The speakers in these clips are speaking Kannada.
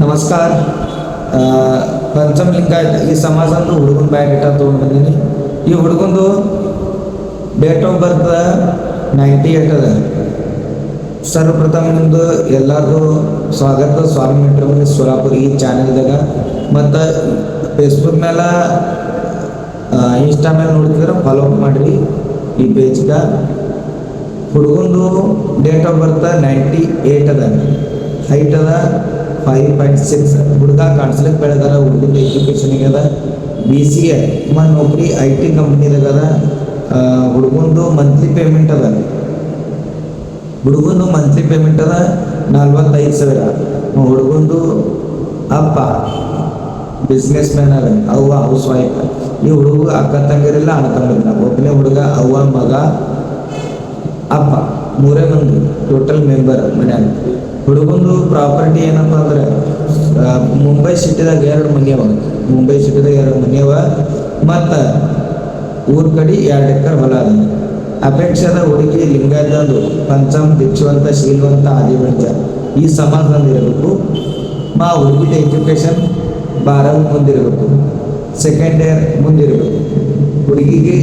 ನಮಸ್ಕಾರ. ಆ, ಪಂಚಮಲಿಂಗಾಯತ ಈ ಸಮಾಜದ್ದು ಹುಡುಗನ ಇಟ್ಟ ತೊಗೊಂಡು ಬಂದೀನಿ. ಈ ಹುಡುಗಂದು date of birth ninety eight ಅದ. ಸರ್ವಪ್ರಥಮ ನಿಮ್ದು ಎಲ್ಲರಿಗೂ ಸ್ವಾಗತ. ಸ್ವಾಮಿ ಮೆಟ್ರಮನಿ ಸೋಲಾಪುರ ಈ ಚಾನೆಲ್ದಾಗ. ಮತ್ತು ಫೇಸ್ಬುಕ್ ಮೇಲೆ ಇನ್ಸ್ಟಾ ಮೇಲೆ ನೋಡ್ತಿದ್ರೆ ಫಾಲೋ ಅಪ್ ಮಾಡಿರಿ ಈ ಪೇಜ್ಗೆ ಹುಡುಗಂದು date of birth ninety eight ಅದ. ಹೈಟ್ ಅದ ಫೈವ್ ಪಾಯಿಂಟ್ ಸಿಕ್ಸ್ ಹುಡುಗ ಕಾಣಿಸ್ಲಿಕ್ಕೆ ಬೆಳೆದಾರ ಹುಡುಗದ ಎಜುಕೇಷನಿಗೆ ಅದ. ಬಿ ಸಿ ಎ ಮ ನೌಕರಿ ಐ ಟಿ ಕಂಪ್ನಿದಾಗ ಅದ. ಹುಡುಗಂದು ಮಂತ್ಲಿ ಪೇಮೆಂಟ್ ಅದ. ಹುಡುಗಂದು ಮಂತ್ಲಿ ಪೇಮೆಂಟ್ ಅದ ನಲ್ವತ್ತೈದು ಸಾವಿರ. ಹುಡುಗಂದು ಅಪ್ಪ ಬಿಸ್ನೆಸ್ ಮ್ಯಾನ್ ಅದ, ಅವ್ವ ಹೌಸ್ ವೈಫ್ ಈ ಹುಡುಗ ಅಕ್ಕ ತಂಗಿರಿಲ್ಲ ಅಣ್ಣ ತಂಗಿರಿಲ್ಲ ಒಬ್ಬನೇ ಹುಡುಗ, ಅವ್ವ, ಮಗ, ಅಪ್ಪ. ಮೂರೇ ಮಂದಿ ಟೋಟಲ್ ಮೆಂಬರ್ ಮನ್ಯಾಗ ಹುಡುಗಂದು ಪ್ರಾಪರ್ಟಿ ಏನಪ್ಪ ಅಂದ್ರೆ ಮುಂಬೈ ಸಿಟಿದಾಗ ಎರಡು ಮನೆ ಅವ. ಮುಂಬೈ ಸಿಟಿದಾಗ ಎರಡು ಮನೆ ಅವ. ಮತ್ತು ಊರ್ ಕಡೆ ಎರಡು ಎಕರೆ ಹೊಲ ಅದ. ಅಪೇಕ್ಷದ ಹುಡುಗಿ ಲಿಂಗಾಯತಂದು ಪಂಚಮ್ ದಿಕ್ಷುವಂತ ಶೀಲವಂತ ಆದಿವಂತ ಈ ಸಮಾಜದಲ್ಲಿ ಇರಬೇಕು. ಮಾ ಹುಡುಗಿದ ಎಜುಕೇಶನ್ ಬಾರವಿ ಮುಂದಿರಬೇಕು. ಸೆಕೆಂಡ್ ಇಯರ್ ಮುಂದಿರಬೇಕು. ಹುಡುಗಿಗೆ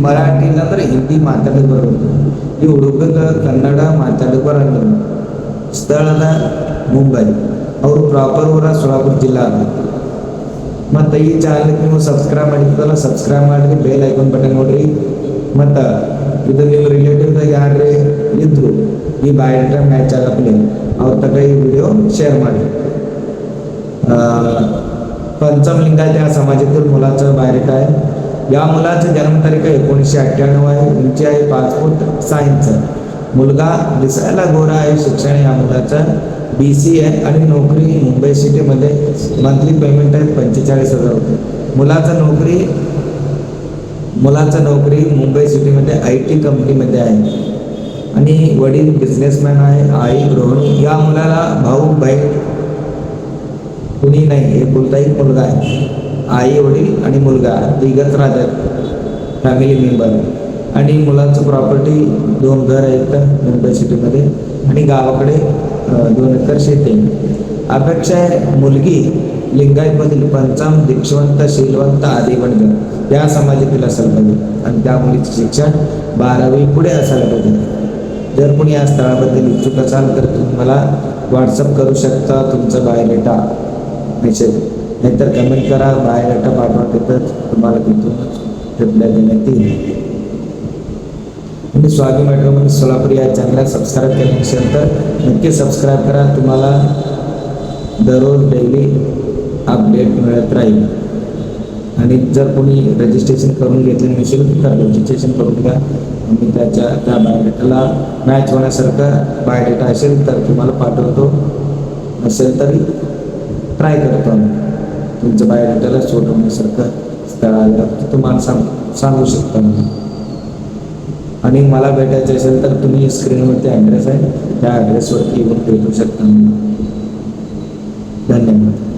ಮರಾಠಿ ಇಲ್ಲಾಂದ್ರೆ ಹಿಂದಿ ಮಾತಾಡಕ್ಕೆ ಬರಬೇಕು. ಈ ಹುಡುಗಗ ಕನ್ನಡ ಮಾತಾಡಕ್ಕೆ ಬರಂಗಿಲ್ಲ ಸ್ಥಳದ ಮುಂಬೈ ಅವರು ಪ್ರಾಪರ್ ಊರ ಸೋಲಾಪುರ ಜಿಲ್ಲಾ ಅದ ಮತ್ತು ಈ ಚಾನಲ್ಗೆ ನೀವು ಸಬ್ಸ್ಕ್ರೈಬ್ ಮಾಡಿದ್ದಲ್ಲ ಸಬ್ಸ್ಕ್ರೈಬ್ ಮಾಡಿ ಬೇಲ್ ಐಕಾನ್ ಬಟನ್ ನೋಡ್ರಿ ಮತ್ತು ಇದು ನಿಮ್ಮ ರಿಲೇಟಿವ್ದಾಗ ಯಾರೇ ಇದ್ರು ಈ ಬಯೋಡೇಟಾ ಮ್ಯಾಚ್ ಆಗಪ್ಪಲಿ ಅವ್ರ ತಗ ಈ ವಿಡಿಯೋ शेअर ಮಾಡಿ पंचम लिंगायत या समाजातील मुलाचं बायोडेटा आहे या मुलाचं जन्मतारीख एकोणीसशे अठ्ठ्याण्णव आहे. उंची आहे पाच फूट सहा इंच. मुलगा दिसायला गोरा आहे. शिक्षण या मुलाचं. बी सी आहे आणि नोकरी मुंबई सिटीमध्ये. मंथली पेमेंट आहे पंचेचाळीस हजार रुपये. मुलाचं नोकरी मुलाचं नोकरी मुंबई सिटीमध्ये आय टी कंपनीमध्ये आहे. आणि वडील बिझनेसमॅन आहे आई गृहिणी या मुलाला भाऊ बहीण कुणी नाही. हे एक मुलगा आहे. आई वडील आणि मुलगा दिगत राहतात फॅमिली मेंबर आणि मुलाचं प्रॉपर्टी दोन घर आहेत मुंबई सिटीमध्ये आणि गावाकडे दोन एकर शेती अपेक्षा आहे मुलगी लिंगायतमधील पंचाम दीक्षवंत शीलवंत आदी बनगर या समाजातील असायला पाहिजे. आणि त्या मुलीचे शिक्षण बारावी पुढे असायला पाहिजे. जर कोणी या स्थळाबद्दल इच्छुक असाल तर तुम्ही मला व्हॉट्सअप करू शकता. तुमचा बायोडेटा मेसेज नाहीतर कमेंट करा बायोडेटा पाठवा तिथंच तुम्हाला तिथून रिप्लाय देण्यात येईल. आणि स्वामी मॅट्रोमनी सोलापूर या चॅनलला सबस्क्राईब केलं नसेल तर नक्की सबस्क्राईब करा. तुम्हाला दररोज डेली अपडेट मिळत राहील. आणि जर कोणी रजिस्ट्रेशन करून घेतलं नसेल तर रजिस्ट्रेशन करून घ्या. मी त्याच्या त्या बायोडेटाला मॅच होण्यासारखं बायोडेटा असेल तर तुम्हाला पाठवतो. नसेल तरी ट्राय करतो आम्ही. तुमचं बायोडेटाला सोडवण्यासारखं स्थळ आलं तर तुम्हाला सांग सांगू शकता आणि मला भेटायचं असेल तर तुम्ही स्क्रीनवरती ॲड्रेस आहे त्या ॲड्रेसवरती येऊन भेटू शकता धन्यवाद.